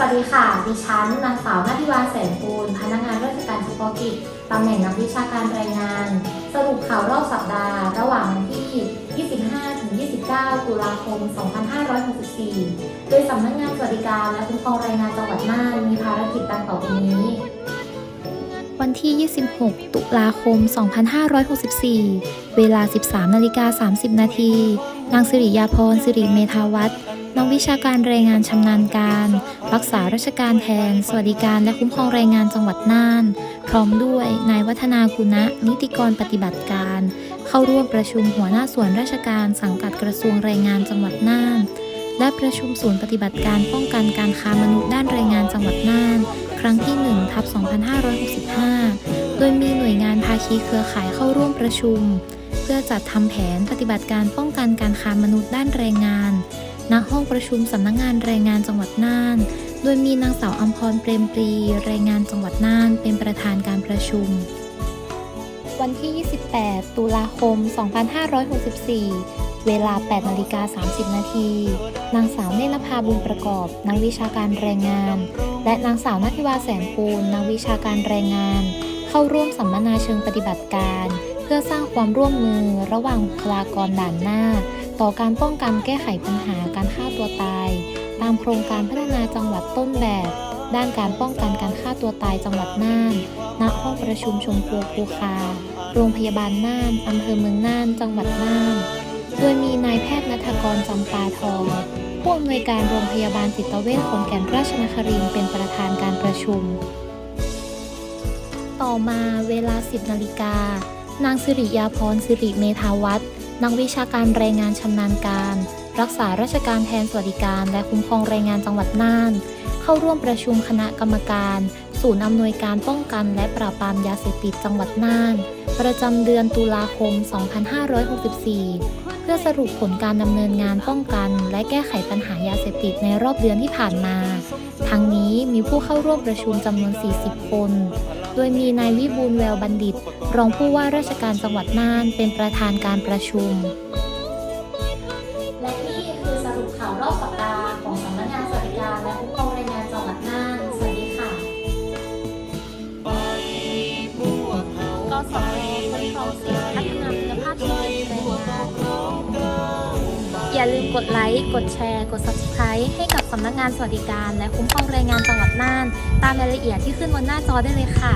สวัสดีค่ะ ดิฉันนางสาวนาทิวาแสนปูน พนักงานราชการเฉพาะกิจ ตำแหน่งนักวิชาการรายงาน สรุปข่าวรอบสัปดาห์ ระหว่างวันที่ 25-29 ตุลาคม 2564 โดยสำนักงานสวัสดิการและคุ้มครองแรงงานจังหวัดน่าน มีภารกิจดังต่อไปนี้ วันที่ 26 ตุลาคม 2564 เวลา 13นาฬิกา30 นาที นางสิริยาพรสิริเมธาวัฒน์ นักวิชาการแรงงานชำนาญการ รักษาราชการแทน สวัสดิการและคุ้มครองแรงงานจังหวัดน่าน พร้อมด้วยนายวัฒนากุณะ นิติกรปฏิบัติการ เข้าร่วมประชุมหัวหน้าส่วนราชการสังกัดกระทรวงแรงงานจังหวัดน่าน และประชุมศูนย์ปฏิบัติการป้องกันการค้ามนุษย์ด้านแรงงานจังหวัดน่าน ครั้งที่1ทับ2565 โดยมีหน่วยงานภาคีเครือข่ายเข้าร่วมประชุม เพื่อจัดทำแผนปฏิบัติการป้องกันการค้ามนุษย์ด้านแรงงาน ณห้องประชุมสำนักงงานแรงงานจังหวัดน่าน โดยมีนางสาวอัมพรเปรมปรีแรงงานจังหวัดน่าน เป็นประธานการประชุม วันที่ 28 ตุลาคม 2564 เวลา 8นาฬิกา30 นาที นางสาวเนนภาบุญประกอบ นักวิชาการแรงงาน และนางสาวนัทิวาแสนปูน นักวิชาการแรงงาน เข้าร่วมสัมมนาเชิงปฏิบัติการ เพื่อสร้างความร่วมมือระหว่างบุคลากรด่านหน้า ต่อการป้องกันแก้ไขปัญหาการฆ่าตัวตาย ตามโครงการพัฒนาจังหวัดต้นแบบ ด้านการป้องกันการฆ่าตัวตายจังหวัดน่าน ณ ห้องประชุมชมพูภูคา โรงพยาบาลน่าน อำเภอเมืองน่าน จังหวัดน่าน โดยมีนายแพทย์นัทกรจำปาทองผู้อำนวยการโรงพยาบาลจิตเวชขอนแก่นราชนครินเป็นประธานการประชุม ต่อมาเวลา 10 นาฬิกา นางสิริยาพรสิริเมธาวัฒน์ นักวิชาการแรงงานชำนาญการ รักษาราชการแทนสวัสดิการ และคุ้มครองแรงงานจังหวัดน่าน เข้าร่วมประชุมคณะกรรมการ ศูนย์อำนวยการป้องกันและปราบปรามยาเสพติดจังหวัดน่าน ประจำเดือนตุลาคม 2564 เพื่อสรุปผลการดำเนินงานป้องกัน และแก้ไขปัญหายาเสพติดในรอบเดือนที่ผ่านมา ทั้งนี้มีผู้เข้าร่วมประชุมจำนวน 40 คน ดยมีนายวิบูลแววบัณฑิต รองผู้ว่าราชการจังหวัดน่านเป็นประธานการประชุม และนี่คือสรุปข่าวรอบสัปดาห์ของสำนักงานสวัสดิการและคุ้มครอง อย่าลืมกดไลค์ กดแชร์ กด Subscribe ให้กับสำนักงานสวัสดิการ และคุ้มครองแรงงานจังหวัดน่าน ตามรายละเอียดที่ขึ้นบนหน้าจอได้เลยค่ะ